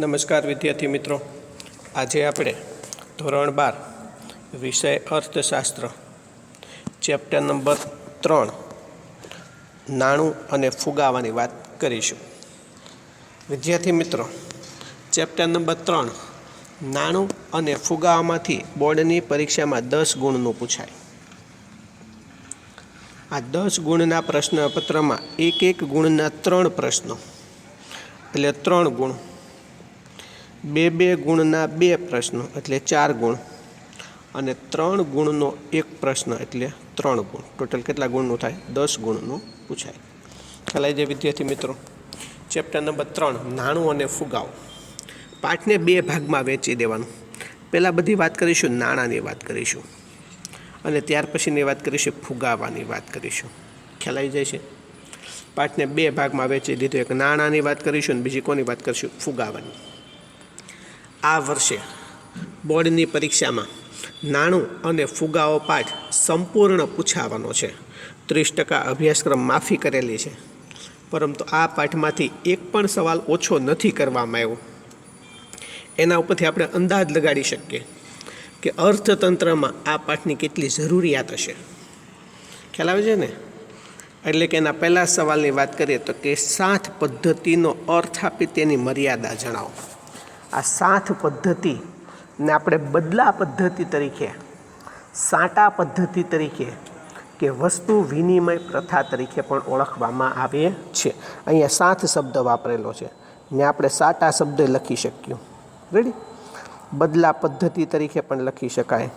નમસ્કાર વિદ્યાર્થી મિત્રો. આજે આપણે ધોરણ બાર, વિષય અર્થશાસ્ત્ર, ચેપ્ટર નંબર ત્રણ, નાણું અને ફુગાવાની વાત કરીશું. વિદ્યાર્થી મિત્રો, ચેપ્ટર નંબર ત્રણ, નાણું અને ફુગાવામાંથી બોર્ડની પરીક્ષામાં દસ ગુણનું પૂછાય. આ દસ ગુણના પ્રશ્નપત્રમાં એક એક ગુણના ત્રણ પ્રશ્નો, એટલે ત્રણ ગુણ. બે બે ગુણના બે પ્રશ્નો, એટલે ચાર ગુણ. અને ત્રણ ગુણનો એક પ્રશ્ન, એટલે ત્રણ ગુણ. ટોટલ કેટલા ગુણનું થાય? દસ ગુણનું પૂછાય. ખ્યાલ જે વિદ્યાર્થી મિત્રો. ચેપ્ટર નંબર ત્રણ, નાણું અને ફુગાવો. પાઠને બે ભાગમાં વેચી દેવાનું. પહેલાં બધી વાત કરીશું, નાણાંની વાત કરીશું. અને ત્યાર પછીની વાત કરીશું, ફુગાવાની વાત કરીશું. આવી જાય છે? પાઠને બે ભાગમાં વેચી દીધું. એક નાણાંની વાત કરીશું અને બીજી કોની વાત કરીશું? ફુગાવાની. આ વર્ષે બોર્ડની પરીક્ષામાં નાણું અને ફુગાવો પાઠ સંપૂર્ણ પૂછાવાનો છે. ત્રીસ ટકા અભ્યાસક્રમ માફી કરેલી છે. પરંતુ આ પાઠમાંથી એક પણ સવાલ ઓછો નથી કરવામાં આવ્યો. એના ઉપરથી આપણે અંદાજ લગાડી શકીએ કે અર્થતંત્રમાં આ પાઠની કેટલી જરૂરિયાત હશે. ખ્યાલ આવે છે ને? એટલે કે એના પહેલાં સવાલની વાત કરીએ તો કે સાત પદ્ધતિનો અર્થ આપી તેની મર્યાદા જણાવો. આ સાથ પદ્ધતિને આપણે બદલા પદ્ધતિ તરીકે, સાટા પદ્ધતિ તરીકે કે વસ્તુ વિનિમય પ્રથા તરીકે પણ ઓળખવામાં આવે છે. અહીંયા સાથ શબ્દ વાપરેલો છે. ને આપણે સાટા શબ્દ લખી શક્યું રેડી બદલા પદ્ધતિ તરીકે પણ લખી શકાય.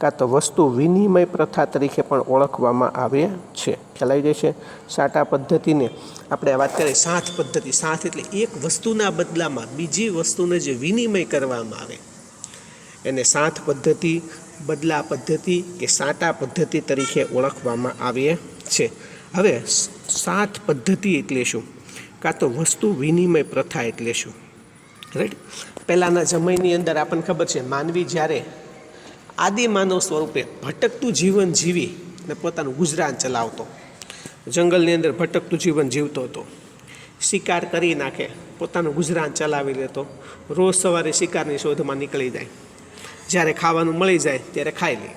કાં તો વસ્તુ વિનિમય પ્રથા તરીકે પણ ઓળખવામાં આવે છે. આવી જાય છે. સાટા પદ્ધતિને આપણે વાત કરીએ, સાથ પદ્ધતિ. સાથ એટલે એક વસ્તુના બદલામાં બીજી વસ્તુને જે વિનિમય કરવામાં આવે, એને સાથ પદ્ધતિ, બદલા પદ્ધતિ કે સાટા પદ્ધતિ તરીકે ઓળખવામાં આવે છે. હવે સાથ પદ્ધતિ એટલે શું? કાં તો વસ્તુ વિનિમય પ્રથા એટલે શું? રાઈટ પહેલાંના સમયની અંદર આપણને ખબર છે, માનવી જ્યારે આદિ માનવ સ્વરૂપે ભટકતું જીવન જીવી ને પોતાનું ગુજરાન ચલાવતો. જંગલની અંદર ભટકતું જીવન જીવતો હતો. શિકાર કરી નાખે, પોતાનું ગુજરાન ચલાવી લેતો. રોજ સવારે શિકારની શોધમાં નીકળી જાય. જ્યારે ખાવાનું મળી જાય, ત્યારે ખાઈ લે.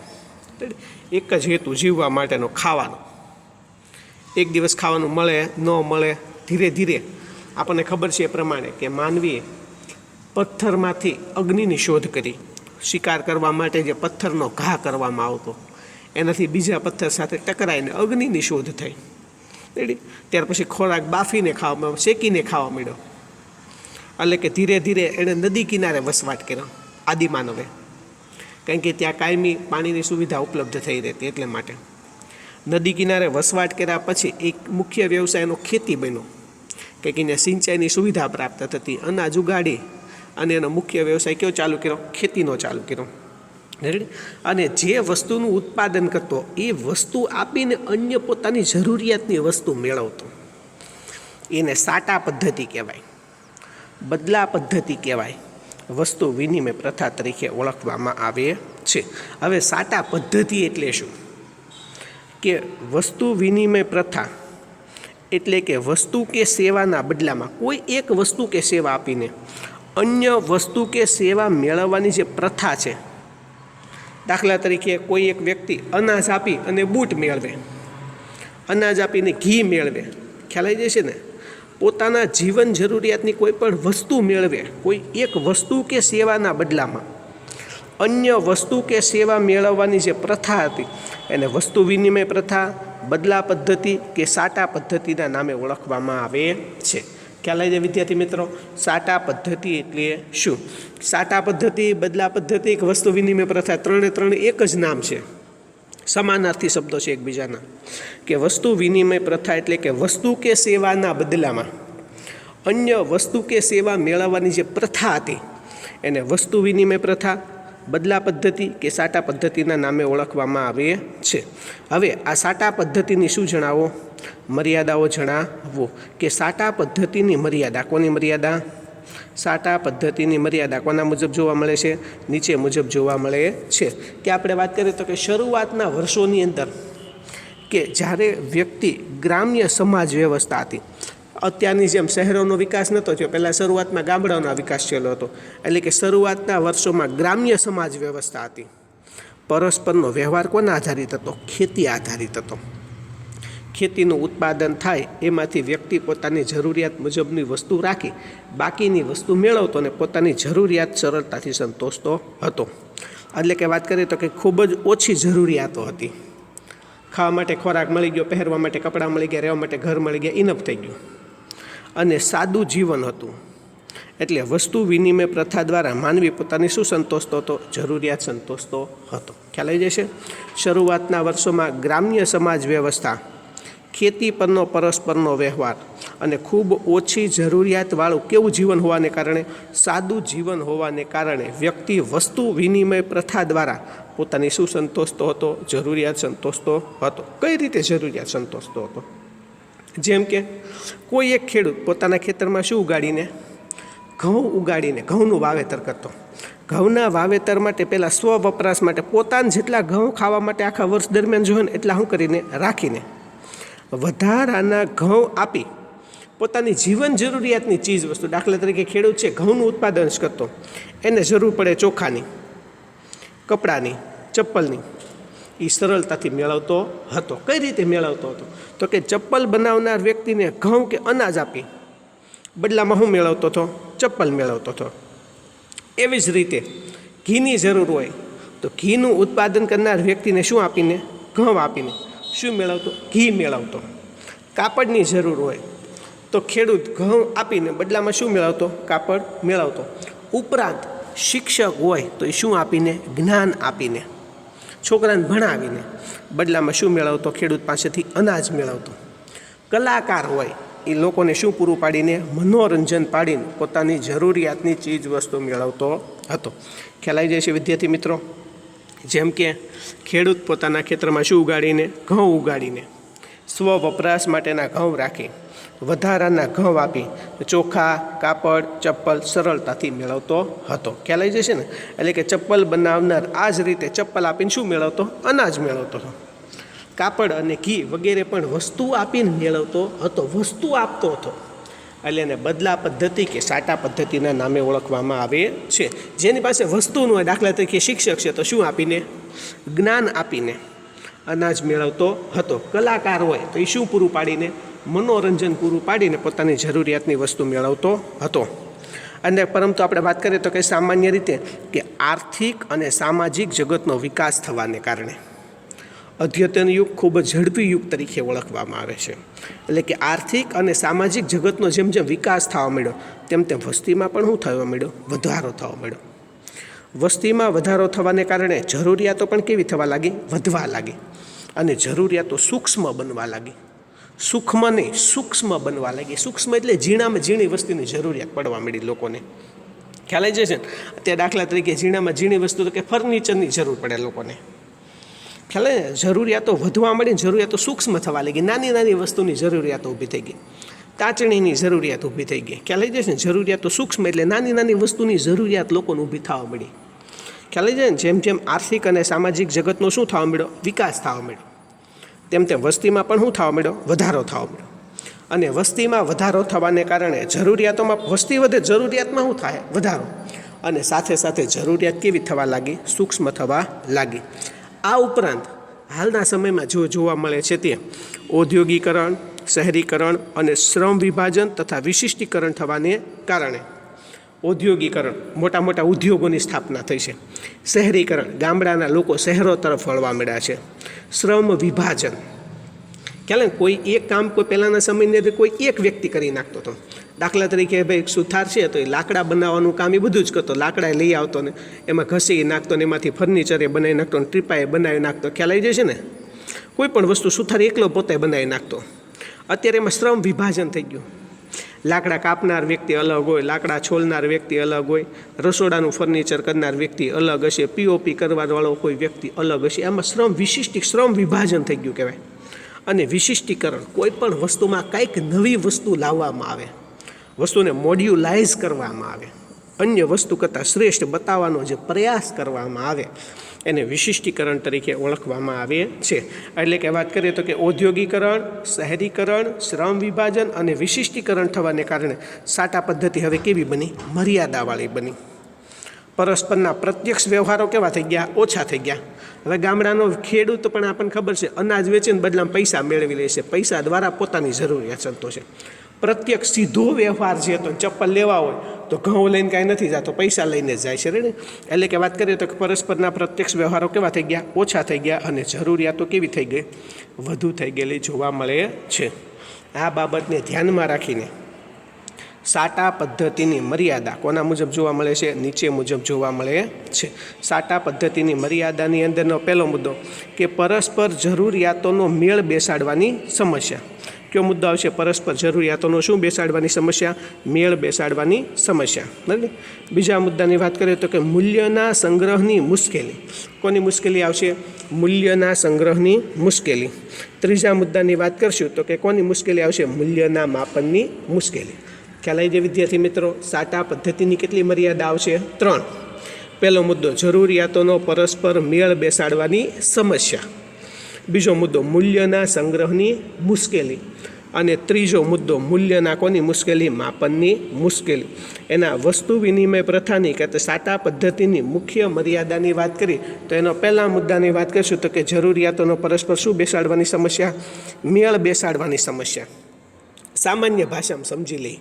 એક જ હેતુ જીવવા માટેનો ખાવાનો. એક દિવસ ખાવાનું મળે, ન મળે, ધીરે ધીરે આપણને ખબર છે એ પ્રમાણે કે માનવીએ પથ્થરમાંથી અગ્નિની શોધ કરી. શિકાર કરવા માટે જે પથ્થરનો ઘા કરવામાં આવતો, એનાથી બીજા પથ્થર સાથે ટકરાઈને અગ્નિની શોધ થઈ. ત્યાર પછી ખોરાક બાફીને ખાવા શેકીને ખાવા માંડ્યો એટલે કે ધીરે ધીરે એણે નદી કિનારે વસવાટ કર્યો, આદિમાનવે. કારણ કે ત્યાં કાયમી પાણીની સુવિધા ઉપલબ્ધ થઈ રહેતી એટલે માટે. નદી કિનારે વસવાટ કર્યા પછી એક મુખ્ય વ્યવસાયનો ખેતી બન્યો. કે એને સિંચાઈની સુવિધા પ્રાપ્ત થતી, અનાજ ઉગાડી અને એનો મુખ્ય વ્યવસાય કયો? ચાલુ કર્યો. ખેતીનો ચાલુ કર્યો. અને જે વસ્તુનું ઉત્પાદન કરતો, એ વસ્તુ આપીને અન્ય પોતાની જરૂરિયાતની વસ્તુ મેળવતો. એને સાટા પદ્ધતિ કહેવાય, બદલા પદ્ધતિ કહેવાય. વસ્તુ વિનિમય પ્રથા તરીકે ઓળખવામાં આવે છે. હવે સાટા પદ્ધતિ એટલે શું? કે વસ્તુ વિનિમય પ્રથા એટલે કે વસ્તુ કે સેવાના બદલામાં કોઈ એક વસ્તુ કે સેવા આપીને અન્ય વસ્તુ કે સેવા મેળવવાની જે પ્રથા છે, દાખલા તરીકે કોઈ એક વ્યક્તિ અનાજ આપી અને બૂટ મેળવે, અનાજ આપીને ઘી મેળવે, ખ્યાલ આવી જશે ને? પોતાના જીવન જરૂરિયાતની કોઈ પણ વસ્તુ મેળવે, કોઈ એક વસ્તુ કે સેવાના બદલામાં, અન્ય વસ્તુ કે સેવા મેળવવાની જે પ્રથા હતી, એને વસ્તુ વિનિમય પ્રથા, બદલા પદ્ધતિ કે સાટા પદ્ધતિના નામે ઓળખવામાં આવે છે. ખ્યાલ આવી જાય વિદ્યાર્થી મિત્રો? સાટા પદ્ધતિ એટલે શું? સાટા પદ્ધતિ, બદલા પદ્ધતિ કે વસ્તુ વિનિમય પ્રથા, ત્રણે ત્રણ એક જ નામ છે. સમાનાર્થી શબ્દો છે એકબીજાના. કે વસ્તુ વિનિમય પ્રથા એટલે કે વસ્તુ કે સેવાના બદલામાં. અન્ય વસ્તુ કે સેવા મેળવવાની જે પ્રથા હતી, એને વસ્તુ વિનિમય પ્રથા બદલા પદ્ધતિ કે સાટા પદ્ધતિના નામે ઓળખવામાં આવે છે. હવે આ સાટા પદ્ધતિની શું જણાવો? મર્યાદાઓ જણાવો. કે સાટા પદ્ધતિની મર્યાદા, કોની મર્યાદા? સાટા પદ્ધતિની મર્યાદા કોના મુજબ જોવા મળે છે? નીચે મુજબ જોવા મળે છે. કે આપણે વાત કરીએ તો કે શરૂઆતના વર્ષોની અંદર કે જ્યારે વ્યક્તિ ગ્રામ્ય સમાજ વ્યવસ્થા હતી અત્યારની જેમ શહેરોનો વિકાસ નહોતો થયો, પહેલાં શરૂઆતમાં ગામડાઓનો વિકાસ થયેલો હતો. એટલે કે શરૂઆતના વર્ષોમાં ગ્રામ્ય સમાજ વ્યવસ્થા હતી. પરસ્પરનો વ્યવહાર કોના આધારિત હતો? ખેતી આધારિત હતો. ખેતીનું ઉત્પાદન થાય એમાંથી વ્યક્તિ પોતાની જરૂરિયાત મુજબની વસ્તુ રાખી, બાકીની વસ્તુ મેળવતો અને પોતાની જરૂરિયાત સરળતાથી સંતોષતો હતો. એટલે કે વાત કરીએ તો કે ખૂબ જ ઓછી જરૂરિયાતો હતી. ખાવા માટે ખોરાક મળી ગયો, પહેરવા માટે કપડાં મળી ગયા, રહેવા માટે ઘર મળી ગયા ઇનફ થઈ ગયું. અને સાદું જીવન હતું. એટલે વસ્તુ વિનિમય પ્રથા દ્વારા માનવી પોતાની શું સંતોષતો હતો? જરૂરિયાત સંતોષતો હતો. ખ્યાલ આવી જશે? શરૂઆતના વર્ષોમાં ગ્રામ્ય સમાજ વ્યવસ્થા, ખેતી પરનો, પરસ્પરનો વ્યવહાર અને ખૂબ ઓછી જરૂરિયાતવાળું કેવું જીવન હોવાને કારણે, સાદું જીવન હોવાને કારણે વ્યક્તિ વસ્તુ વિનિમય પ્રથા દ્વારા પોતાની શું સંતોષતો હતો? જરૂરિયાત સંતોષતો હતો. કઈ રીતે જરૂરિયાત સંતોષતો હતો? જેમ કે કોઈ એક ખેડૂત પોતાના ખેતરમાં શું ઉગાડીને? ઘઉં ઉગાડીને, ઘઉંનું વાવેતર કરતો. ઘઉંના વાવેતર માટે પહેલાં સ્વ વપરાશ માટે પોતાના જેટલા ઘઉં ખાવા માટે આખા વર્ષ દરમિયાન જોઈએ એટલા શું કરીને? રાખીને. વધારાના ઘઉં આપી પોતાની જીવન જરૂરિયાતની ચીજ વસ્તુ, દાખલા તરીકે ખેડૂત છે, ઘઉંનું ઉત્પાદન જ કરતો. એને જરૂર પડે ચોખાની, કપડાની, ચપ્પલની. એ સરળતાથી મેળવતો હતો. કઈ રીતે મેળવતો હતો? તો કે ચપ્પલ બનાવનાર વ્યક્તિને ઘઉં કે અનાજ આપી. બદલામાં હું મેળવતો હતો? ચપ્પલ મેળવતો હતો. એવી જ રીતે ઘીની જરૂર હોય તો ઘીનું ઉત્પાદન કરનાર વ્યક્તિને શું આપીને? ઘઉં આપીને. શું મેળવતો? ઘી મેળવતો. કાપડની જરૂર હોય તો ખેડૂત ઘઉં આપીને બદલામાં શું મેળવતો? કાપડ મેળવતો. ઉપરાંત શિક્ષક હોય તો એ શું આપીને? જ્ઞાન આપીને. છોકરાને ભણાવીને બદલામાં શું મેળવતો? ખેડૂત પાસેથી અનાજ મેળવતો. કલાકાર હોય, એ લોકોને શું પૂરું પાડીને? મનોરંજન પાડીને પોતાની જરૂરિયાતની ચીજ વસ્તુ મેળવતો હતો. ખ્યાલ જાય છે વિદ્યાર્થી મિત્રો? જેમ કે ખેડૂત પોતાના ખેતરમાં શું ઉગાડીને? ઘઉં ઉગાડીને. સ્વ વપરાશ માટેના ઘઉં રાખી. વધારાના ઘઉં આપી ચોખા, કાપડ, ચપ્પલ સરળતાથી મેળવતો હતો. ખ્યાલ આવી જશે ને? એટલે કે ચપ્પલ બનાવનાર આ જ રીતે ચપ્પલ આપીને શું મેળવતો? અનાજ મેળવતો હતો. કાપડ અને ઘી વગેરે પણ વસ્તુ આપીને મેળવતો હતો, વસ્તુ આપતો હતો. એટલે એને બદલા પદ્ધતિ કે સાટા પદ્ધતિના નામે ઓળખવામાં આવે છે. જેની પાસે વસ્તુનું હોય દાખલા તરીકે શિક્ષક છે તો શું આપીને? જ્ઞાન આપીને અનાજ મેળવતો હતો. કલાકાર હોય તો એ શું પૂરું પાડીને? મનોરંજન પૂરું પાડીને પોતાની જરૂરિયાતની વસ્તુ મેળવતો હતો. અને પરંતુ આપણે વાત કરીએ તો કે સામાન્ય રીતે કે આર્થિક અને સામાજિક જગતનો વિકાસ થવાને કારણે. અદ્યતન યુગ ખૂબ જ ઝડપી યુગ તરીકે ઓળખવામાં આવે છે. એટલે કે આર્થિક અને સામાજિક જગતનો જેમ જેમ વિકાસ થવા મળ્યો તેમ તેમ વસ્તીમાં પણ શું થવા મળ્યો વધારો થવા મળ્યો વસ્તીમાં વધારો થવાને કારણે જરૂરિયાતો પણ કેવી થવા લાગી? વધવા લાગી. અને જરૂરિયાતો સૂક્ષ્મ બનવા લાગી. સૂક્ષ્મ નહીં સૂક્ષ્મ બનવા લાગી. સૂક્ષ્મ એટલે ઝીણામાં ઝીણી વસ્તુની જરૂરિયાત પડવા મળી લોકોને. ખ્યાલ જાય છે? ને અત્યારે દાખલા તરીકે ઝીણામાં ઝીણી વસ્તુ તો કે ફર્નિચરની જરૂર પડે લોકોને. ખ્યાલ? જરૂરિયાતો વધવા મળી જરૂરિયાતો સૂક્ષ્મ થવા લાગી. નાની નાની વસ્તુની જરૂરિયાતો ઊભી થઈ ગઈ. તાચણીની જરૂરિયાત ઊભી થઈ ગઈ. ખ્યાલ આવી છે? ને જરૂરિયાતો સૂક્ષ્મ એટલે નાની નાની વસ્તુની જરૂરિયાત લોકોને ઊભી થવા મળી ખ્યાલ આવી જાય ને? જેમ જેમ આર્થિક અને સામાજિક જગતનો શું થવા મળ્યો વિકાસ થવા મળ્યો તેમ તેમ વસ્તીમાં પણ શું થવા મળ્યો વધારો થવા મળ્યો અને વસ્તીમાં વધારો થવાને કારણે જરૂરિયાતોમાં, વસ્તી વધે જરૂરિયાતમાં શું થાય, વધારો. અને સાથે સાથે જરૂરિયાત કેવી થવા લાગી? સૂક્ષ્મ થવા લાગી. આ ઉપરાંત હાલના સમયમાં જો જોવા મળે છે તે ઔદ્યોગિકરણ, શહેરીકરણ અને શ્રમ વિભાજન તથા વિશિષ્ટીકરણ થવાને કારણે ઔદ્યોગિકરણ મોટા મોટા ઉદ્યોગોની સ્થાપના થઈ છે. શહેરીકરણ, ગામડાના લોકો શહેરો તરફ વળવા મળ્યા છે. શ્રમ વિભાજન. ખ્યાલ કોઈ એક કામ કોઈ પહેલાંના સમયની અંદર કોઈ એક વ્યક્તિ કરી નાખતો હતો. દાખલા તરીકે, ભાઈ સુથાર છે, તો એ લાકડા બનાવવાનું કામ એ બધું જ કરતો. લાકડા લઈ આવતો ને, એમાં ઘસી નાખતો ને, એમાંથી ફર્નિચરે બનાવી નાખતો ને ટ્રીપાએ બનાવી નાખતો. ખ્યાલ આવી છે ને? કોઈ પણ વસ્તુ સુથાર એકલો પોતે બનાવી નાખતો. અત્યારે એમાં શ્રમ વિભાજન થઈ ગયું. લાકડા કાપનાર વ્યક્તિ અલગ હોય, લાકડા છોલનાર વ્યક્તિ અલગ હોય, રસોડાનું ફર્નિચર કરનાર વ્યક્તિ અલગ હશે પીઓપી કરવાવાળો કોઈ વ્યક્તિ અલગ હશે. આમાં શ્રમ વિશિષ્ટ, શ્રમ વિભાજન થઈ ગયું કહેવાય. અને વિશિષ્ટીકરણ કોઈ પણ વસ્તુમાં કંઈક નવી વસ્તુ લાવવામાં આવે. વસ્તુને મોડ્યુલાઇઝ કરવામાં આવે. અન્ય વસ્તુ કરતાં શ્રેષ્ઠ બતાવવાનો જે પ્રયાસ કરવામાં આવે. એને વિશિષ્ટીકરણ તરીકે ઓળખવામાં આવે છે. એટલે કે વાત કરીએ તો કે ઔદ્યોગિકરણ, શહેરીકરણ, શ્રમ વિભાજન અને વિશિષ્ટીકરણ થવાને કારણે સાટા પદ્ધતિ હવે કેવી બની? મર્યાદાવાળી બની. પરસ્પરના પ્રત્યક્ષ વ્યવહારો કેવા થઈ ગયા? ઓછા થઈ ગયા. હવે ગામડાનો ખેડૂત પણ આપણને ખબર છે, અનાજ વેચીને બદલામાં પૈસા મેળવી લે છે. પૈસા દ્વારા પોતાની જરૂરિયાત સંતોષે. પ્રત્યક્ષ સીધો વ્યવહાર જે તો ચપ્પલ લેવા હોય તો ઘઉં લઈને કાંઈ નથી જતો, પૈસા લઈને જ જાય છે, રેડી? એટલે કે વાત કરીએ તો પરસ્પરના પ્રત્યક્ષ વ્યવહારો કેવા થઈ ગયા? ઓછા થઈ ગયા અને જરૂરિયાતો કેવી થઈ ગઈ? વધુ થઈ ગયેલી જોવા મળે છે. આ બાબતને ધ્યાનમાં રાખીને સાટા પદ્ધતિની મર્યાદા કોના મુજબ જોવા મળે છે? નીચે મુજબ જોવા મળે છે. સાટા પદ્ધતિની મર્યાદાની અંદરનો પહેલો મુદ્દો કે પરસ્પર જરૂરિયાતોનો મેળ બેસાડવાની સમસ્યા. કયો મુદ્દો આવશે? પરસ્પર જરૂરિયાતોનો શું બેસાડવાની સમસ્યા? મેળ બેસાડવાની સમસ્યા. બરાબર? બીજા મુદ્દાની વાત કરીએ તો કે મૂલ્યના સંગ્રહની મુશ્કેલી. કોની મુશ્કેલી આવશે? મૂલ્યના સંગ્રહની મુશ્કેલી. ત્રીજા મુદ્દાની વાત કરશું તો કે કોની મુશ્કેલી આવશે? મૂલ્યના માપનની મુશ્કેલી. ખ્યાલ આવી જાય વિદ્યાર્થી મિત્રો? સાટા પદ્ધતિની કેટલી મર્યાદા આવશે? ત્રણ. પહેલો મુદ્દો, જરૂરિયાતોનો પરસ્પર મેળ બેસાડવાની સમસ્યા. બીજો મુદ્દો મૂલ્યના સંગ્રહની મુશ્કેલી અને ત્રીજો મુદ્દો મૂલ્યના કોની મુશ્કેલી? માપનની મુશ્કેલી. એના વસ્તુ વિનિમય પ્રથાની કે તો સાટા પદ્ધતિની મુખ્ય મર્યાદાની વાત કરી, તો એનો પહેલા મુદ્દાની વાત કરીશું તો કે જરૂરિયાતોનો પરસ્પર શું બેસાડવાની સમસ્યા? મેળ બેસાડવાની સમસ્યા. સામાન્ય ભાષામાં સમજી લઈ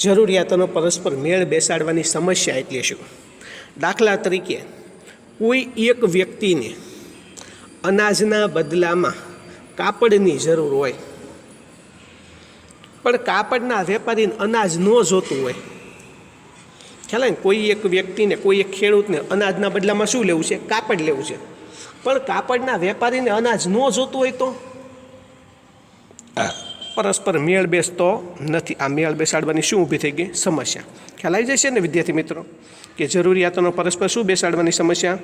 જરૂરિયાતોનો પરસ્પર મેળ બેસાડવાની સમસ્યા એટલે શું? દાખલા તરીકે કોઈ એક વ્યક્તિને અનાજના બદલામાં કાપડની જરૂર હોય. પણ કાપડના વેપારીને અનાજ ન જોતું હોય. ખ્યાલ કોઈ એક વ્યક્તિને, કોઈ એક ખેડૂતને અનાજના બદલામાં શું લેવું છે? કાપડ લેવું છે. પણ કાપડના વેપારીને અનાજ ન જોતું હોય તો? પરસ્પર મેળ બેસતો નથી. આ મેળ બેસાડવાની શું ઊભી થઈ ગઈ? સમસ્યા. ખ્યાલ આવી જશે ને વિદ્યાર્થી મિત્રો, કે જરૂરિયાતોનો પરસ્પર શું બેસાડવાની સમસ્યા?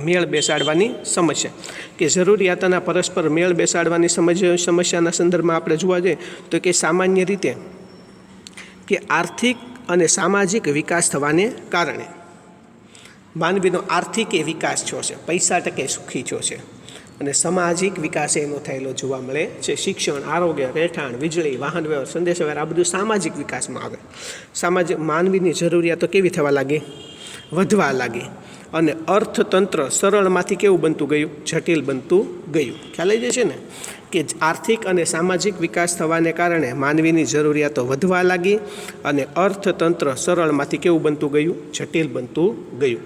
મેળ બેસાડવાની સમસ્યા કે જરૂરિયાતોના પરસ્પર મેળ બેસાડવાની સમજ, સમસ્યાના સંદર્ભમાં આપણે જોવા જઈએ તો કે સામાન્ય રીતે કે આર્થિક અને સામાજિક વિકાસ થવાને કારણે માનવીનો આર્થિક એ વિકાસ થયો છે, પૈસા ટકે સુખી થયો છે અને સામાજિક વિકાસ એનો થયેલો જોવા મળે છે. શિક્ષણ, આરોગ્ય, રહેઠાણ, વીજળી, વાહન વ્યવહાર, સંદેશ વ્યવહાર, આ બધું સામાજિક વિકાસમાં આવે. સામાજિક માનવીની જરૂરિયાતો કેવી થવા લાગી? વધવા લાગી. અને અર્થતંત્ર સરળમાંથી કેવું બનતું ગયું? જટિલ બનતું ગયું. ખ્યાલ આવી છે ને? કે આર્થિક અને સામાજિક વિકાસ થવાને કારણે માનવીની જરૂરિયાતો વધવા લાગી અને અર્થતંત્ર સરળમાંથી કેવું બનતું ગયું? જટિલ બનતું ગયું.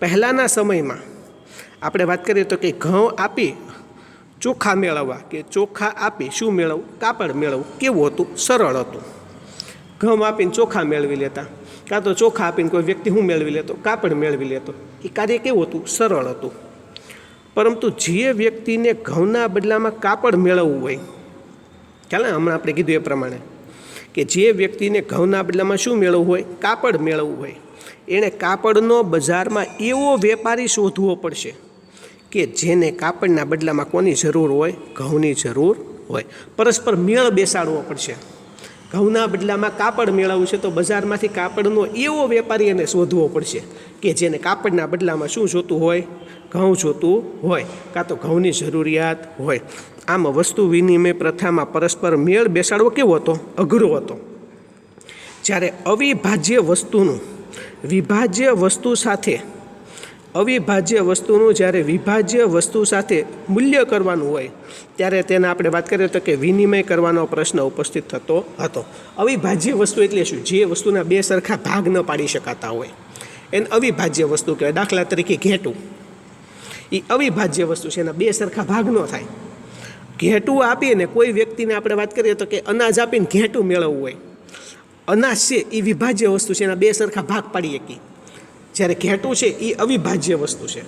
પહેલાંના સમયમાં આપણે વાત કરીએ તો કે ઘઉં આપી, ચોખા મેળવવા. કે ચોખા આપી શું મેળવવું? કાપડ મેળવવું. કેવું હતું? સરળ હતું. ઘઉં આપીને ચોખા મેળવી લેતા. કાં તો ચોખા આપીને કોઈ વ્યક્તિ હું મેળવી લેતો, કાપડ મેળવી લેતો. એ કાર્ય કેવું હતું? સરળ હતું. પરંતુ જે વ્યક્તિને ઘઉંના બદલામાં કાપડ મેળવવું હોય ચાલે હમણાં આપણે કીધું એ પ્રમાણે કે જે વ્યક્તિને ઘઉંના બદલામાં શું મેળવવું હોય? કાપડ મેળવવું હોય. એણે કાપડનો બજારમાં એવો વેપારી શોધવો પડશે કે જેને કાપડના બદલામાં કોની જરૂર હોય? ઘઉંની જરૂર હોય. પરસ્પર મેળ બેસાડવો પડશે. ઘઉંના બદલામાં કાપડ મેળવવું છે તો બજારમાંથી કાપડનો એવો વેપારી એને શોધવો પડશે કે જેને કાપડના બદલામાં શું જોતું હોય, ઘઉં જોતું હોય, કાં તો ઘઉંની જરૂરિયાત હોય. આમ વસ્તુ વિનિમય પ્રથામાં પરસ્પર મેળ બેસાડવો કેવો હતો? અઘરો હતો. જ્યારે અવિભાજ્ય વસ્તુનું વિભાજ્ય વસ્તુ સાથે અવિભાજ્ય વસ્તુનું જ્યારે વિભાજ્ય વસ્તુ સાથે મૂલ્ય કરવાનું હોય, ત્યારે તેને આપણે વાત કરીએ તો કે વિનિમય કરવાનો પ્રશ્ન ઉપસ્થિત થતો હતો. અવિભાજ્ય વસ્તુ એટલે શું? જે વસ્તુના બે સરખા ભાગ ન પાડી શકાતા હોય. એને અવિભાજ્ય વસ્તુ કહેવાય. દાખલા તરીકે ઘેટું. એ અવિભાજ્ય વસ્તુ છે, એના બે સરખા ભાગ ન થાય. ઘેટું આપીને કોઈ વ્યક્તિને આપણે વાત કરીએ તો કે અનાજ આપીને ઘેટું મેળવવું હોય. અનાજ છે એ વિભાજ્ય વસ્તુ છે, એના બે સરખા ભાગ પાડી શકીએ. જ્યારે ઘેટું છે એ અવિભાજ્ય વસ્તુ છે.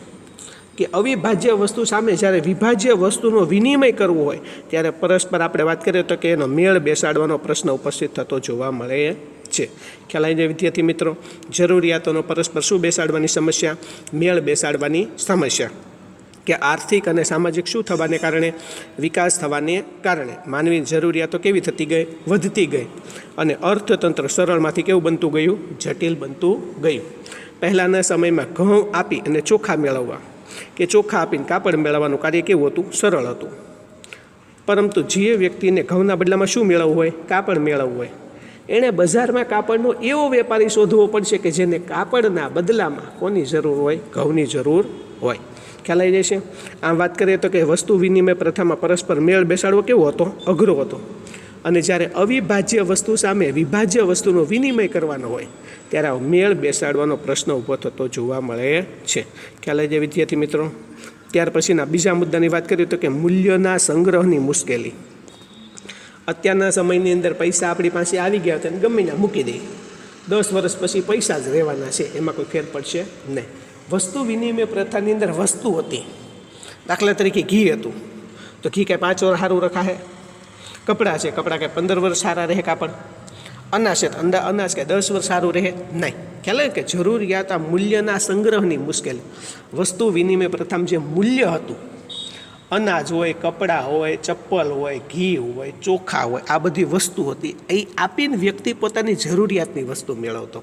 કે અવિભાજ્ય વસ્તુ સામે જ્યારે વિભાજ્ય વસ્તુનો વિનિમય કરવો હોય, ત્યારે પરસ્પર આપણે વાત કરીએ તો કે એનો મેળ બેસાડવાનો પ્રશ્ન ઉપસ્થિત થતો જોવા મળે છે. ખ્યાલ આવી જાય વિદ્યાર્થી મિત્રો? જરૂરિયાતોનો પરસ્પર શું બેસાડવાની સમસ્યા? મેળ બેસાડવાની સમસ્યા. કે આર્થિક અને સામાજિક શું થવાને કારણે? વિકાસ થવાને કારણે. માનવી જરૂરિયાતો કેવી થતી ગઈ? વધતી ગઈ. અને અર્થતંત્ર સરળમાંથી કેવું બનતું ગયું? જટિલ બનતું ગયું. પહેલાંના સમયમાં ઘઉં આપી અને ચોખા મેળવવા, કે ચોખા આપીને કાપડ મેળવવાનું કાર્ય કેવું હતું? સરળ હતું. પરંતુ જે વ્યક્તિને ઘઉંના બદલામાં શું મેળવવું હોય? કાપડ મેળવવું હોય. એણે બજારમાં કાપડનો એવો વેપારી શોધવો પડશે કે જેને કાપડના બદલામાં કોની જરૂર હોય? ઘઉંની જરૂર હોય. ખ્યાલ આવી જશે? આમ વાત કરીએ તો કે વસ્તુ વિનિમય પ્રથામાં પરસ્પર મેળ બેસાડવો કેવો હતો? અઘરો હતો. અને જ્યારે અવિભાજ્ય વસ્તુ સામે વિભાજ્ય વસ્તુનો વિનિમય કરવાનો હોય, ત્યારે મેળ બેસાડવાનો પ્રશ્ન ઊભો થતો જોવા મળે છે. ખ્યાલ જે વિદ્યાર્થી મિત્રો? ત્યાર પછીના બીજા મુદ્દાની વાત કરીએ તો કે મૂલ્યના સંગ્રહની મુશ્કેલી. અત્યારના સમયની અંદર પૈસા આપણી પાસે આવી ગયા હતા ગમે ત્યાં મૂકી દઈએ. દસ વર્ષ પછી પૈસા જ રહેવાના છે, એમાં કોઈ ફેર પડશે નહીં. વસ્તુ વિનિમય પ્રથાની અંદર વસ્તુ હતી. દાખલા તરીકે ઘી હતું. તો ઘી કાંઈ પાંચ વાર સારું રખાશે? કપડાં છે, કપડાં કે પંદર વર્ષ સારા રહે કાપડ અનાજ છે અંદા અનાજ કે દસ વર્ષ સારું રહે? નહીં. ખ્યાલ કે જરૂરિયાત આ મૂલ્યના સંગ્રહની મુશ્કેલી. વસ્તુ વિનિમય પ્રથમ જે મૂલ્ય હતું, અનાજ હોય, કપડાં હોય, ચપ્પલ હોય, ઘી હોય, ચોખા હોય, આ બધી વસ્તુ હતી. એ આપીને વ્યક્તિ પોતાની જરૂરિયાતની વસ્તુ મેળવતો.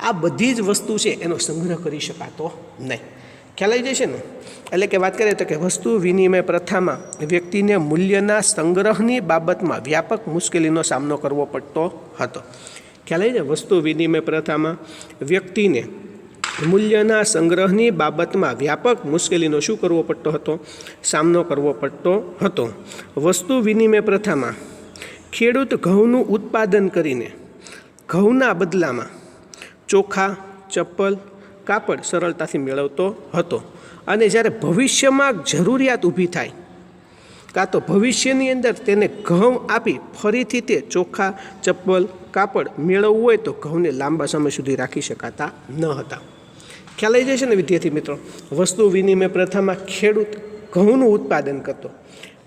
આ બધી જ વસ્તુ છે, એનો સંગ્રહ કરી શકાતો નહીં. ખ્યાલ આવી જશે ને? એટલે કે વાત કરીએ તો કે વસ્તુ વિનિમય પ્રથામાં વ્યક્તિને મૂલ્યના સંગ્રહની બાબતમાં વ્યાપક મુશ્કેલીનો સામનો કરવો પડતો હતો. ખ્યાલ આવી જાય? વસ્તુ વિનિમય પ્રથામાં વ્યક્તિને મૂલ્યના સંગ્રહની બાબતમાં વ્યાપક મુશ્કેલીનો શું કરવો પડતો હતો? સામનો કરવો પડતો હતો. વસ્તુ વિનિમય પ્રથામાં ખેડૂત ઘઉંનું ઉત્પાદન કરીને ઘઉંના બદલામાં ચોખા, ચપ્પલ કાપડ સરળતાથી મેળવતો હતો અને જ્યારે ભવિષ્યમાં જરૂરિયાત ઊભી થાય, કાં તો ભવિષ્યની અંદર તેને ઘઉં આપી ફરીથી તે ચોખા, ચપ્પલ, કાપડ મેળવવું હોય તો ઘઉંને લાંબા સમય સુધી રાખી શકાતા ન હતા. ખ્યાલ આવી જશે ને, વિદ્યાર્થી મિત્રો? વસ્તુ વિનિમય પ્રથામાં ખેડૂત ઘઉંનું ઉત્પાદન કરતો.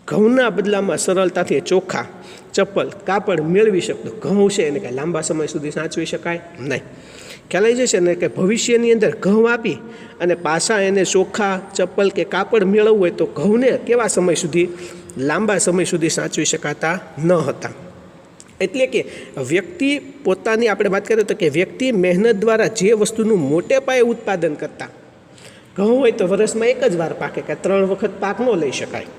ઘઉંના બદલામાં સરળતાથી ચોખા, ચપ્પલ, કાપડ મેળવી શકતો. ઘઉં છે એને કાંઈ લાંબા સમય સુધી સાચવી શકાય નહીં. ખ્યાલ જશે ને કે ભવિષ્યની અંદર ઘઉં આપી અને પાછા એને ચોખા, ચપ્પલ કે કાપડ મેળવવું હોય તો ઘઉંને કેવા સમય સુધી, લાંબા સમય સુધી સાચવી શકાતા ન હતા. એટલે કે વ્યક્તિ પોતાની, આપણે વાત કરીએ તો કે વ્યક્તિ મહેનત દ્વારા જે વસ્તુનું મોટે પાયે ઉત્પાદન કરતા. ઘઉં હોય તો વર્ષમાં એક જ વાર પાકે કે ત્રણ વખત પાક ન લઈ શકાય.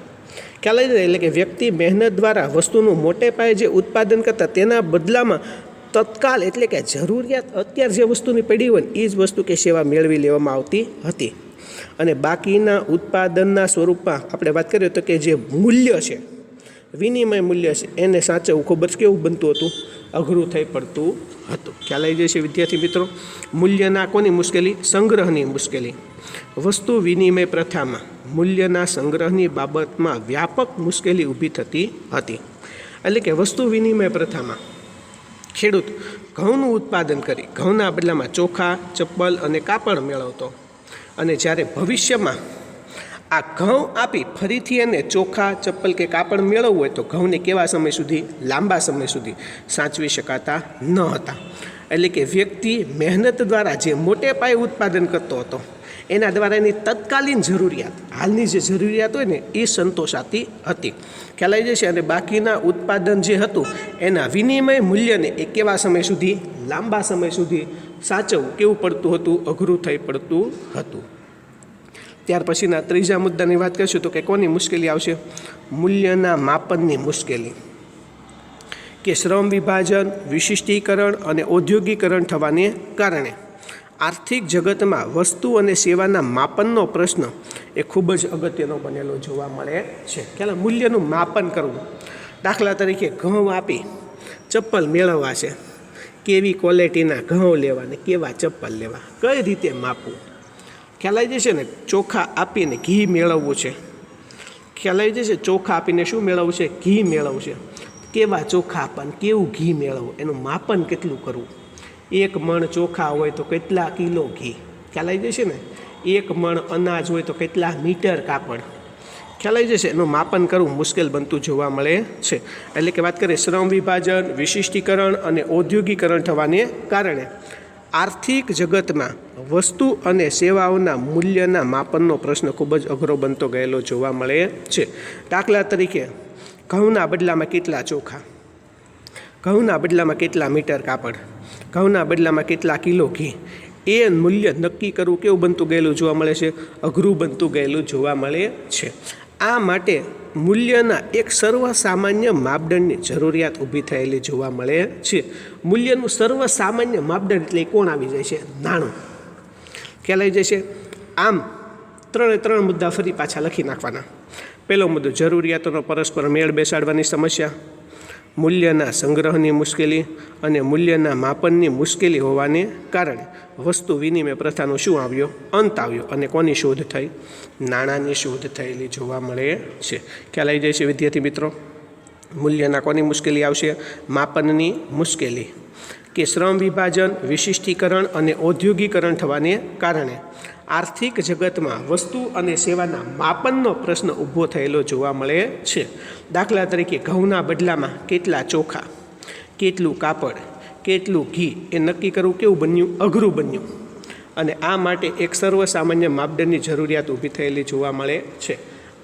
ખ્યાલ આવી એટલે કે વ્યક્તિ મહેનત દ્વારા વસ્તુનું મોટે પાયે જે ઉત્પાદન કરતા, તેના બદલામાં તત્કાલ એટલે કે જરૂરિયાત અત્યારે જે વસ્તુની પડી હોય ને, એ જ વસ્તુ કે સેવા મેળવી લેવામાં આવતી હતી. અને બાકીના ઉત્પાદનના સ્વરૂપમાં આપણે વાત કરીએ તો કે જે મૂલ્ય છે, વિનિમય મૂલ્ય છે, એને સાચવવું ખૂબ જ કેવું બનતું હતું? અઘરું થઈ પડતું હતું. ખ્યાલ આવી જશે વિદ્યાર્થી મિત્રો? મૂલ્યના કોની મુશ્કેલી? સંગ્રહની મુશ્કેલી. વસ્તુ વિનિમય પ્રથામાં, મૂલ્યના સંગ્રહની બાબતમાં વ્યાપક મુશ્કેલી ઊભી થતી હતી. એટલે કે વસ્તુ વિનિમય પ્રથામાં ખેડૂત ઘઉંનું ઉત્પાદન કરી ઘઉંના બદલામાં ચોખા, ચપ્પલ અને કાપડ મેળવતો. અને જ્યારે ભવિષ્યમાં આ ઘઉં આપી ફરીથી એને ચોખા, ચપ્પલ કે કાપડ મેળવવું હોય તો ઘઉંને કેવા સમય સુધી? લાંબા સમય સુધી સાચવી શકાતા ન હતા. એટલે કે વ્યક્તિ મહેનત દ્વારા જે મોટે પાયે ઉત્પાદન કરતો હતો એના દ્વારા એની તત્કાલીન જરૂરિયાત, હાલની જે જરૂરિયાત હોય ને, એ સંતોષાતી હતી. ખ્યાલ આવી જશે અને બાકીના ઉત્પાદન જે હતું, એના વિનિમય મૂલ્યને એ કેવા સમય સુધી, લાંબા સમય સુધી સાચવવું, કેવું પડતું હતું, અઘરું થઈ પડતું હતું. ત્યાર પછીના ત્રીજા મુદ્દાની વાત કરીશું તો કે કોની મુશ્કેલી આવશે? મૂલ્યના માપનની મુશ્કેલી. કે શ્રમ વિભાજન, વિશિષ્ટીકરણ અને ઔદ્યોગિકરણ થવાને કારણે. આર્થિક જગતમાં વસ્તુ અને સેવાના માપનનો પ્રશ્ન એ ખૂબ જ અગત્યનો બનેલો જોવા મળે છે. ખ્યાલ, મૂલ્યનું માપન કરવું. દાખલા તરીકે ઘઉં આપી ચપ્પલ મેળવવા છે. કેવી ક્વોલિટીના ઘઉં લેવા ને કેવા ચપ્પલ લેવા? કઈ રીતે માપવું? ખ્યાલ આવી જશે ને, ચોખા આપીને ઘી મેળવવું છે. ખ્યાલ આવી જશે, ચોખા આપીને શું મેળવવું છે? ઘી મેળવવું છે. કેવા ચોખા આપવાનું, કેવું ઘી મેળવવું? એનું માપન કેટલું કરવું? એક મણ ચોખા હોય તો કેટલા કિલો ઘી? ખ્યાલ આવી જશે ને? એક મણ અનાજ હોય તો કેટલા મીટર કાપડ? ખ્યાલ આવી જશે? એનું માપન કરવું મુશ્કેલ બનતું જોવા મળે છે. એટલે કે વાત કરીએ શ્રમ વિભાજન, વિશિષ્ટીકરણ અને ઔદ્યોગિકરણ થવાને કારણે. આર્થિક જગતમાં વસ્તુ અને સેવાઓના મૂલ્યના માપનનો પ્રશ્ન ખૂબ જ અઘરો બનતો ગયેલો જોવા મળે છે. દાખલા તરીકે, ઘઉંના બદલામાં કેટલા ચોખા? ઘઉંના બદલામાં કેટલા મીટર કાપડ? ઘઉંના બદલામાં કેટલા કિલો ઘી? એ મૂલ્ય નક્કી કરવું કેવું બનતું ગયેલું જોવા મળે છે? અઘરું બનતું ગયેલું જોવા મળે છે. આ માટે મૂલ્યના એક સર્વસામાન્ય માપદંડની જરૂરિયાત ઊભી થયેલી જોવા મળે છે. મૂલ્યનું સર્વસામાન્ય માપદંડ એટલે કોણ આવી જાય છે? નાણું. ખ્યાલ આવી જાય છે આમ ત્રણે ત્રણ મુદ્દા ફરી પાછા લખી નાખવાના. પહેલો મુદ્દો, જરૂરિયાતોનો પરસ્પર મેળ બેસાડવાની સમસ્યા. મૂલ્યના સંગ્રહની મુશ્કેલી અને મૂલ્યના માપનની મુશ્કેલી હોવાને કારણે વસ્તુ વિનિમય પ્રથાનો શું આવ્યો? અંત આવ્યો. અને કોની શોધ થઈ? નાણાંની શોધ થયેલી જોવા મળે છે. ખ્યાલ આવી જાય છે વિદ્યાર્થી મિત્રો? મૂલ્યના કોની મુશ્કેલી આવશે? માપનની મુશ્કેલી. કે શ્રમ વિભાજન, વિશિષ્ટીકરણ અને ઔદ્યોગિકરણ થવાને કારણે આર્થિક જગતમાં વસ્તુ અને સેવાના માપનનો પ્રશ્ન ઊભો થયેલો જોવા મળે છે. દાખલા તરીકે ઘઉંના બદલામાં કેટલા ચોખા, કેટલું કાપડ, કેટલું ઘી એ નક્કી કરવું કેવું બન્યું? અઘરું બન્યું. અને આ માટે એક સર્વસામાન્ય માપદંડની જરૂરિયાત ઊભી થયેલી જોવા મળે છે.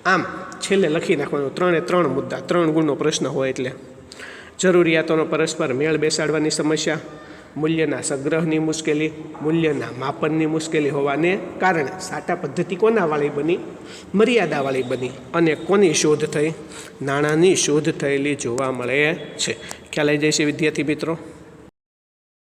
આમ, છેલ્લે લખી નાખવાનો ત્રણે ત્રણ મુદ્દા, ત્રણ ગુણનો પ્રશ્ન હોય એટલે. જરૂરિયાતોનો પરસ્પર મેળ બેસાડવાની સમસ્યા મૂલ્યના સંગ્રહની મુશ્કેલી, મૂલ્યના માપનની મુશ્કેલી હોવાને કારણે સાટા પદ્ધતિ કોનાવાળી બની? મર્યાદાવાળી બની. અને કોની શોધ થઈ? નાણાંની શોધ થયેલી જોવા મળે છે. ખ્યાલ આવી જાય છે વિદ્યાર્થી મિત્રો.